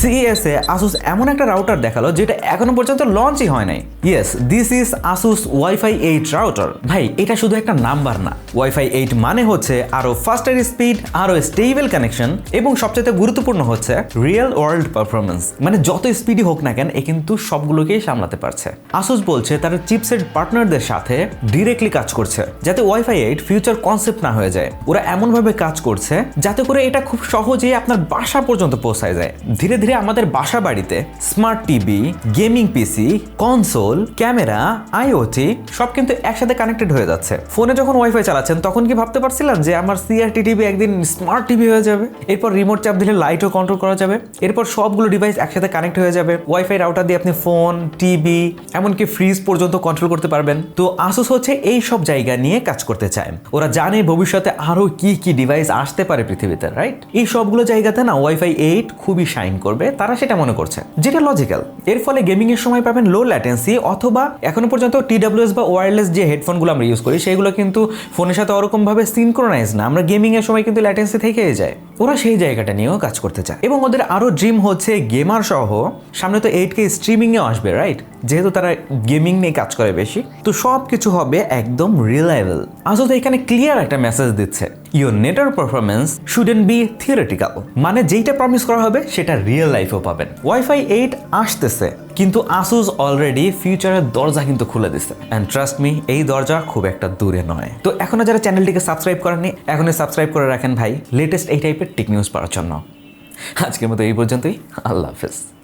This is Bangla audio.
সিইএস এ আসুস এমন একটা রাউটার দেখাল যেটা এখনও পর্যন্ত লঞ্চই হয় নাই। Yes this is Asus WiFi eight router ভাই, এটা শুধু একটা নাম্বার না। ওয়াইফাই এইট মানে হচ্ছে আরও ফাস্টার স্পিড আরও স্টেবল কানেকশন এবং সবচেয়ে গুরুত্বপূর্ণ হচ্ছে রিয়েল ওয়ার্ল্ড পারফরমেন্স মানে যত স্পিডই হোক না কেন, এ কিন্তু সবগুলোকেই সামলাতে পারছে। আসুস বলছে তারা চিপসেট পার্টনারদের সাথে ডিরেক্টলি কাজ করছে, যাতে ওয়াইফাই এইট ফিউচার কনসেপ্ট না হয়ে যায়। ওরা এমনভাবে কাজ করছে যাতে করে এটা খুব সহজেই আপনার বাসা পর্যন্ত পৌঁছায় যায়। ধীরে ধীরে আমাদের বাসা বাড়িতে smart TV gaming PC console camera IoT সব কিন্তু একসাথে কানেক্টেড হয়ে যাচ্ছে। ফোনে যখন ওয়াইফাই চালাচ্ছেন, তখন কি ভাবতে পারছিলাম যে আমার সিআরটি টিভি একদিন স্মার্ট টিভি হয়ে যাবে? এরপর রিমোট চাপ দিলে লাইটও কন্ট্রোল করা যাবে। এরপর সবগুলো ডিভাইস একসাথে কানেক্ট হয়ে যাবে। ওয়াইফাই রাউটার দিয়ে আপনি ফোন টিভি এমনকি ফ্রিজ পর্যন্ত কন্ট্রোল করতে পারবেন। তো আসুস হচ্ছে এই সব জায়গা নিয়ে কাজ করতে চায়। ওরা জানে ভবিষ্যতে আরও কি কি ডিভাইস আসতে পারে পৃথিবীতে রাইট এই সবগুলো জায়গাতে না ওয়াইফাই এইট খুবই শাইন করবে। তারা সেটা মনে করছে। যেটা লজিক্যাল এর ফলে গেমিং এর সময় পাবেন লো ল্যাটেন্সি অথবা এখনও পর্যন্ত টিডাব্লিউএস বা ওয়্যারলেস যে হেডফোনগুলো আমরা ইউজ করি সেগুলো কিন্তু ফোনের সাথে ওরকমভাবে সিনক্রোনাইজ না। আমরা গেমিং এর সময় কিন্তু ল্যাটেন্সি থেকেই যায়। ওরা সেই জায়গাটা নিয়েও কাজ করতে চায়। এবং ওদের আরও ড্রিম হচ্ছে গেমার সহ, সামনে তো এইট কে স্ট্রিমিং এও আসবে রাইট যেহেতু তারা গেমিং নিয়ে কাজ করে বেশি। তো সব কিছু হবে একদম রিলায়েবল আসলে এখানে ক্লিয়ার একটা মেসেজ দিচ্ছে your network performance shouldn't be theoretical মানে যেইটা প্রমিস করা হবে, সেটা রিয়েল লাইফেও পাবেন। ওয়াইফাই এইট আসতেছে। কিন্তু আসুস অলরেডি ফিউচারের দরজা কিন্তু খুলে দিছে। অ্যান্ড ট্রাস্ট মি এই দরজা খুব একটা দূরে নয়। তো এখনও যারা চ্যানেলটিকে সাবস্ক্রাইব করেননি, এখনই সাবস্ক্রাইব করে রাখেন ভাই। লেটেস্ট এই টাইপের টেক নিউজ পাওয়ার জন্য। আজকের মতো এই পর্যন্তই। আল্লাহ হাফেজ।